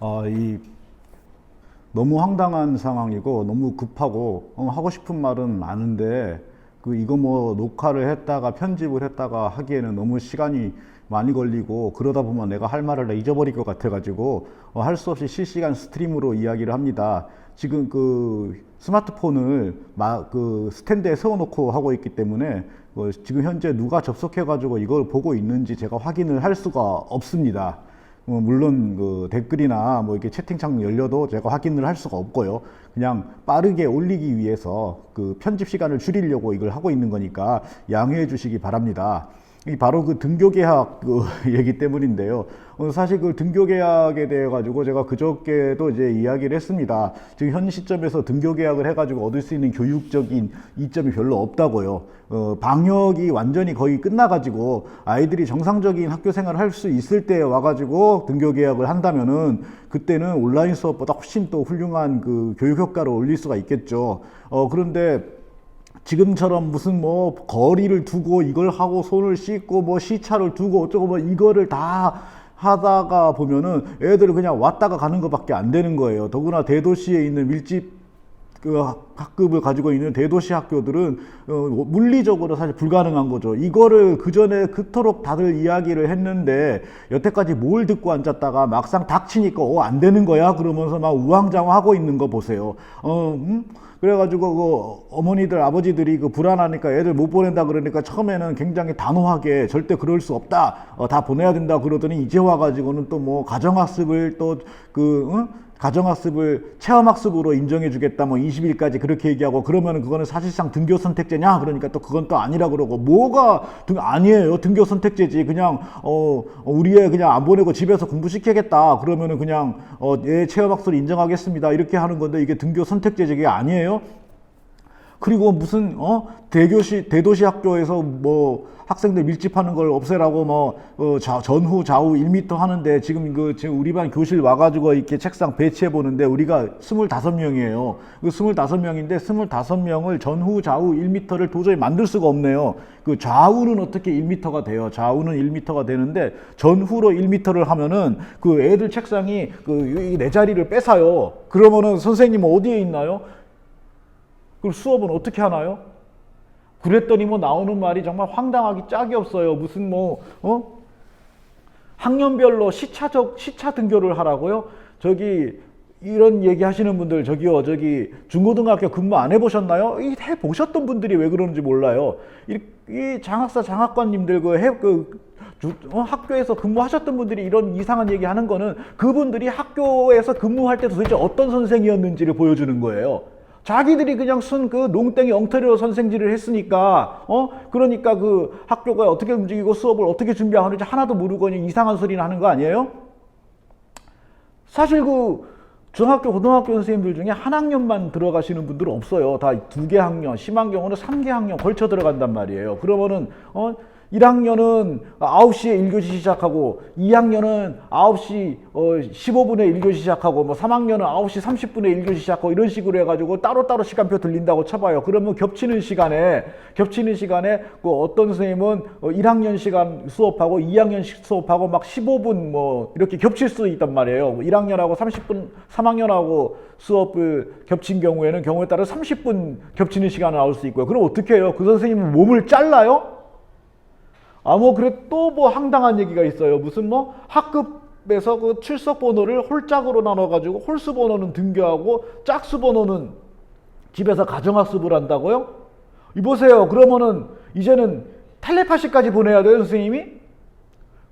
아, 이 너무 황당한 상황이고 너무 급하고 어, 하고 싶은 말은 많은데 그 이거 뭐 녹화를 했다가 편집을 했다가 하기에는 너무 시간이 많이 걸리고 그러다 보면 내가 할 말을 다 잊어버릴 것 같아가지고 어, 할 수 없이 실시간 스트림으로 이야기를 합니다. 지금 그 스마트폰을 마, 그 스탠드에 세워놓고 하고 있기 때문에 어, 지금 현재 누가 접속해가지고 이걸 보고 있는지 제가 확인을 할 수가 없습니다. 어, 물론 그 댓글이나 뭐 이렇게 채팅창 열려도 제가 확인을 할 수가 없고요. 그냥 빠르게 올리기 위해서 그 편집 시간을 줄이려고 이걸 하고 있는 거니까 양해해 주시기 바랍니다. 이 바로 그 등교 계약 그 얘기 때문인데요. 어, 사실 그 등교 계약에 대해 가지고 제가 그저께도 이제 이야기를 했습니다. 지금 현 시점에서 등교 계약을 해가지고 얻을 수 있는 교육적인 이점이 별로 없다고요. 어, 방역이 완전히 거의 끝나가지고 아이들이 정상적인 학교 생활을 할 수 있을 때 와가지고 등교 계약을 한다면은 그때는 온라인 수업보다 훨씬 또 훌륭한 그 교육 효과를 올릴 수가 있겠죠. 어, 그런데 지금처럼 무슨 뭐 거리를 두고 이걸 하고 손을 씻고 뭐 시차를 두고 어쩌고 뭐 이거를 다 하다가 보면은 애들은 그냥 왔다가 가는 것밖에 안 되는 거예요. 더구나 대도시에 있는 밀집 그 학급을 가지고 있는 대도시 학교들은 어, 물리적으로 사실 불가능한 거죠. 이거를 그 전에 그토록 다들 이야기를 했는데 여태까지 뭘 듣고 앉았다가 막상 닥치니까 어, 안 되는 거야 그러면서 막 우왕좌왕하고 있는 거 보세요. 어, 음? 그래가지고 그 어머니들 아버지들이 그 불안하니까 애들 못 보낸다 그러니까 처음에는 굉장히 단호하게 절대 그럴 수 없다 어, 다 보내야 된다 그러더니 이제 와가지고는 또 뭐 가정학습을 또그 응? 가정학습을 체험학습으로 인정해주겠다, 뭐 20일까지 그렇게 얘기하고 그러면은 그거는 사실상 등교 선택제냐? 그러니까 또 그건 또 아니라 그러고 뭐가 등 아니에요 등교 선택제지 그냥 어 우리 애 그냥 안 보내고 집에서 공부시키겠다 그러면은 그냥 어얘 체험학습을 인정하겠습니다 이렇게 하는 건데 이게 등교 선택제지 게 아니에요. 그리고 무슨 어 대교시 대도시 학교에서 뭐 학생들 밀집하는 걸 없애라고 뭐 어, 자, 전후 좌우 1미터 하는데 지금 그 지금 우리 반 교실 와가지고 이렇게 책상 배치해 보는데 우리가 25명이에요. 그 25명인데 25명을 전후 좌우 1미터를 도저히 만들 수가 없네요. 그 좌우는 어떻게 1미터가 돼요? 좌우는 1미터가 되는데 전후로 1미터를 하면은 그 애들 책상이 그 내 자리를 뺏어요. 그러면은 선생님은 어디에 있나요? 그럼 수업은 어떻게 하나요? 그랬더니 뭐 나오는 말이 정말 황당하기 짝이 없어요. 무슨 뭐, 어? 학년별로 시차적, 시차 등교를 하라고요? 저기, 이런 얘기 하시는 분들, 저기요, 저기, 중고등학교 근무 안 해보셨나요? 이 해보셨던 분들이 왜 그러는지 몰라요. 이, 이 장학사, 장학관님들, 그, 해, 그, 주, 어, 학교에서 근무하셨던 분들이 이런 이상한 얘기 하는 거는 그분들이 학교에서 근무할 때 도대체 어떤 선생이었는지를 보여주는 거예요. 자기들이 그냥 순그 농땡이 엉터리로 선생질을 했으니까 어 그러니까 그 학교가 어떻게 움직이고 수업을 어떻게 준비하는지 하나도 모르고 그냥 이상한 소리를 하는 거 아니에요? 사실 그 중학교 고등학교 선생님들 중에 한 학년만 들어가시는 분들은 없어요. 다 두 개 학년, 심한 경우는 삼 개 학년 걸쳐 들어간단 말이에요. 그러면은 어 1학년은 9시에 1교시 시작하고 2학년은 9시 어 15분에 1교시 시작하고 뭐 3학년은 9시 30분에 1교시 시작하고 이런 식으로 해가지고 따로따로 시간표 들린다고 쳐봐요. 그러면 겹치는 시간에 겹치는 시간에 그 어떤 선생님은 어 1학년 시간 수업하고 2학년 수업하고 막 15분 뭐 이렇게 겹칠 수 있단 말이에요. 1학년하고 30분 3학년하고 수업을 겹친 경우에는 경우에 따라 30분 겹치는 시간이 나올 수 있고요. 그럼 어떻게 해요? 그 선생님은 몸을 잘라요? 아, 뭐, 그래, 또 뭐 황당한 얘기가 있어요. 무슨 뭐 학급에서 그 출석 번호를 홀짝으로 나눠가지고 홀수 번호는 등교하고 짝수 번호는 집에서 가정학습을 한다고요? 이보세요. 그러면은 이제는 텔레파시까지 보내야 돼요, 선생님이?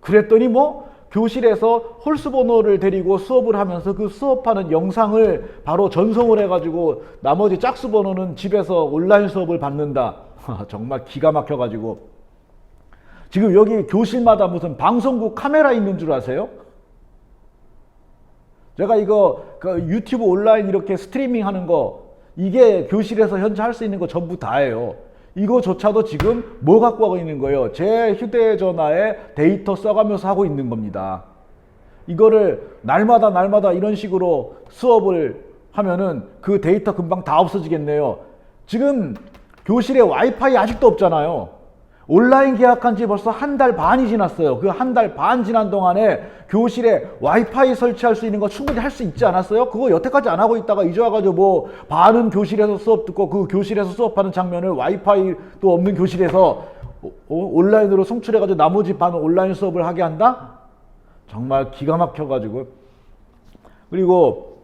그랬더니 뭐 교실에서 홀수 번호를 데리고 수업을 하면서 그 수업하는 영상을 바로 전송을 해가지고 나머지 짝수 번호는 집에서 온라인 수업을 받는다. 정말 기가 막혀가지고. 지금 여기 교실마다 무슨 방송국 카메라 있는 줄 아세요? 제가 이거 그 유튜브 온라인 이렇게 스트리밍 하는 거 이게 교실에서 현재 할 수 있는 거 전부 다예요. 이거조차도 지금 뭐 갖고 하고 있는 거예요? 제 휴대전화에 데이터 써가면서 하고 있는 겁니다. 이거를 날마다 날마다 이런 식으로 수업을 하면은 그 데이터 금방 다 없어지겠네요. 지금 교실에 와이파이 아직도 없잖아요. 온라인 계약한 지 벌써 한 달 반이 지났어요. 그 한 달 반 지난 동안에 교실에 와이파이 설치할 수 있는 거 충분히 할 수 있지 않았어요? 그거 여태까지 안 하고 있다가 이제 와가지고 뭐 반은 교실에서 수업 듣고 그 교실에서 수업하는 장면을 와이파이도 없는 교실에서 어, 어? 온라인으로 송출해가지고 나머지 반은 온라인 수업을 하게 한다? 정말 기가 막혀가지고 그리고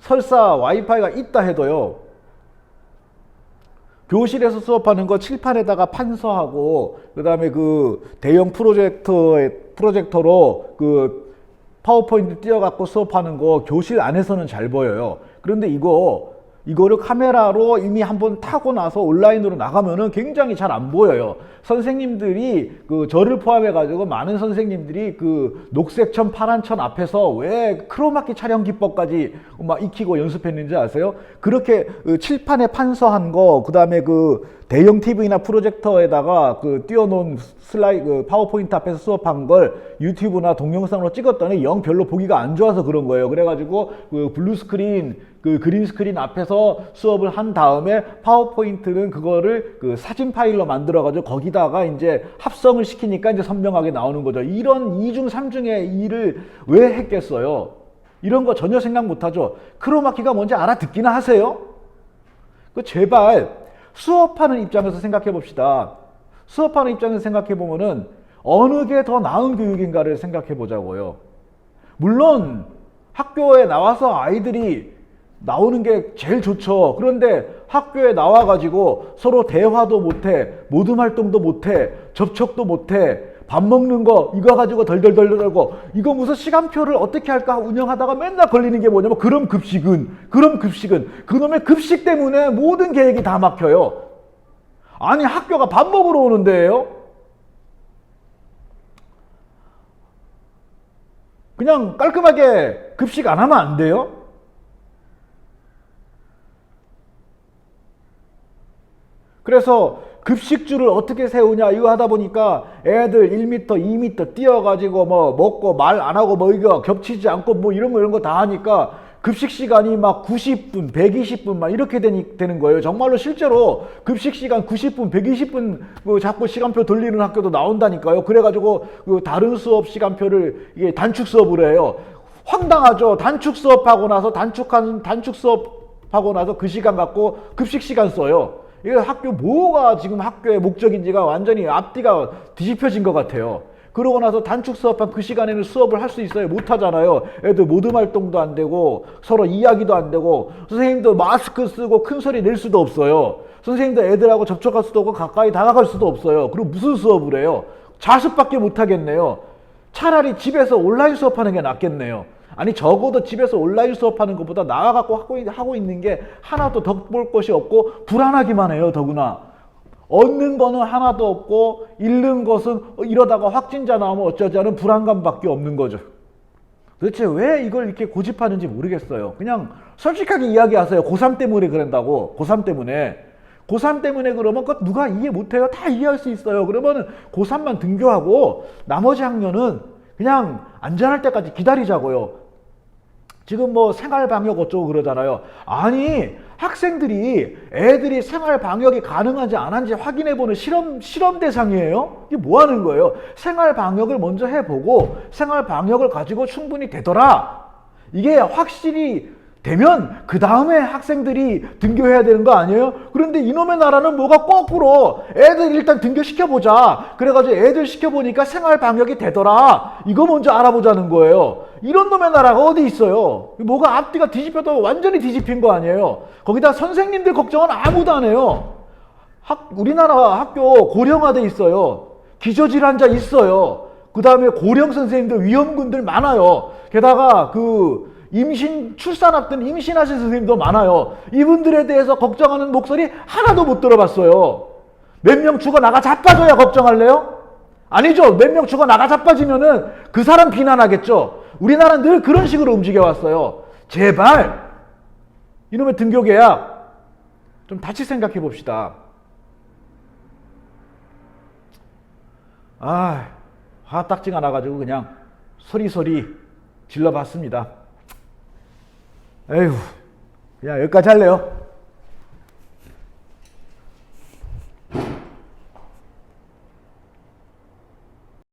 설사 와이파이가 있다 해도요. 교실에서 수업하는 거 칠판에다가 판서하고 그다음에 그 대형 프로젝터에 프로젝터로 그 파워포인트 띄워갖고 수업하는 거 교실 안에서는 잘 보여요. 그런데 이거 이거를 카메라로 이미 한번 타고 나서 온라인으로 나가면은 굉장히 잘 안 보여요. 선생님들이 그 저를 포함해 가지고 많은 선생님들이 그 녹색천 파란천 앞에서 왜 크로마키 촬영 기법까지 막 익히고 연습했는지 아세요? 그렇게 그 칠판에 판서한 거 그다음에 그 대형 TV나 프로젝터에다가 그 띄워놓은 슬라이 그 파워포인트 앞에서 수업한 걸 유튜브나 동영상으로 찍었더니 영 별로 보기가 안 좋아서 그런 거예요. 그래가지고 그 블루 스크린 그 그린 스크린 앞에서 수업을 한 다음에 파워포인트는 그거를 그 사진 파일로 만들어가지고 거기다가 이제 합성을 시키니까 이제 선명하게 나오는 거죠. 이런 이중삼중의 일을 왜 했겠어요? 이런 거 전혀 생각 못 하죠. 크로마키가 뭔지 알아듣기나 하세요? 그 제발 수업하는 입장에서 생각해 봅시다. 수업하는 입장에서 생각해 보면은 어느 게 더 나은 교육인가를 생각해 보자고요. 물론 학교에 나와서 아이들이 나오는 게 제일 좋죠. 그런데 학교에 나와가지고 서로 대화도 못해, 모둠 활동도 못해, 접촉도 못해, 밥 먹는 거 이거 가지고 덜덜덜 떨고 이거 무슨 시간표를 어떻게 할까 운영하다가 맨날 걸리는 게 뭐냐면 그럼 급식은 그럼 급식은 그놈의 급식 때문에 모든 계획이 다 막혀요. 아니 학교가 밥 먹으러 오는 데예요. 그냥 깔끔하게 급식 안 하면 안 돼요? 그래서 급식줄을 어떻게 세우냐 이거 하다 보니까 애들 1m, 2m 뛰어가지고 뭐 먹고 말 안 하고 뭐 이거 겹치지 않고 뭐 이런 거 이런 거 다 하니까 급식 시간이 막 90분, 120분 막 이렇게 되니, 되는 거예요. 정말로 실제로 급식 시간 90분, 120분 그 자꾸 시간표 돌리는 학교도 나온다니까요. 그래가지고 그 다른 수업 시간표를 이게 단축 수업을 해요. 황당하죠. 단축 수업하고 나서 단축한 단축 수업하고 나서 그 시간 갖고 급식 시간 써요. 이게 학교 뭐가 지금 학교의 목적인지가 완전히 앞뒤가 뒤집혀진 것 같아요. 그러고 나서 단축 수업한 그 시간에는 수업을 할 수 있어요? 못 하잖아요. 애들 모둠 활동도 안 되고 서로 이야기도 안 되고 선생님도 마스크 쓰고 큰 소리 낼 수도 없어요. 선생님도 애들하고 접촉할 수도 없고 가까이 다가갈 수도 없어요. 그럼 무슨 수업을 해요? 자습밖에 못 하겠네요. 차라리 집에서 온라인 수업하는 게 낫겠네요. 아니 적어도 집에서 온라인 수업하는 것보다 나와갖고 하고, 있- 하고 있는 게 하나도 덕볼 것이 없고 불안하기만 해요 더구나. 얻는 거는 하나도 없고 잃는 것은 어, 이러다가 확진자 나오면 어쩌지 하는 불안감밖에 없는 거죠. 도대체 왜 이걸 이렇게 고집하는지 모르겠어요. 그냥 솔직하게 이야기하세요. 고3 때문에 그런다고. 고3 때문에. 고3 때문에 그러면 그거 누가 이해 못해요? 다 이해할 수 있어요. 그러면 고3만 등교하고 나머지 학년은 그냥 안전할 때까지 기다리자고요. 지금 뭐 생활 방역 어쩌고 그러잖아요. 아니, 학생들이 애들이 생활 방역이 가능한지 안 한지 확인해 보는 실험 실험 대상이에요. 이게 뭐 하는 거예요? 생활 방역을 먼저 해 보고 생활 방역을 가지고 충분히 되더라. 이게 확실히 되면 그 다음에 학생들이 등교해야 되는 거 아니에요? 그런데 이놈의 나라는 뭐가 거꾸로 애들 일단 등교 시켜보자. 그래가지고 애들 시켜보니까 생활 방역이 되더라. 이거 먼저 알아보자는 거예요. 이런 놈의 나라가 어디 있어요? 뭐가 앞뒤가 뒤집혀도 완전히 뒤집힌 거 아니에요? 거기다 선생님들 걱정은 아무도 안 해요. 학, 우리나라 학교 고령화돼 있어요. 기저질환자 있어요. 그 다음에 고령 선생님들 위험군들 많아요. 게다가 그 임신 출산 앞둔 임신하신 선생님도 많아요. 이분들에 대해서 걱정하는 목소리 하나도 못 들어봤어요. 몇 명 죽어 나가 자빠져야 걱정할래요? 아니죠. 몇 명 죽어 나가 자빠지면은 그 사람 비난하겠죠. 우리나라는 늘 그런 식으로 움직여 왔어요. 제발 이놈의 등교 계약 좀 다시 생각해 봅시다. 아, 화딱지가 나가지고 그냥 소리소리 질러봤습니다. 에휴, 그냥 여기까지 할래요.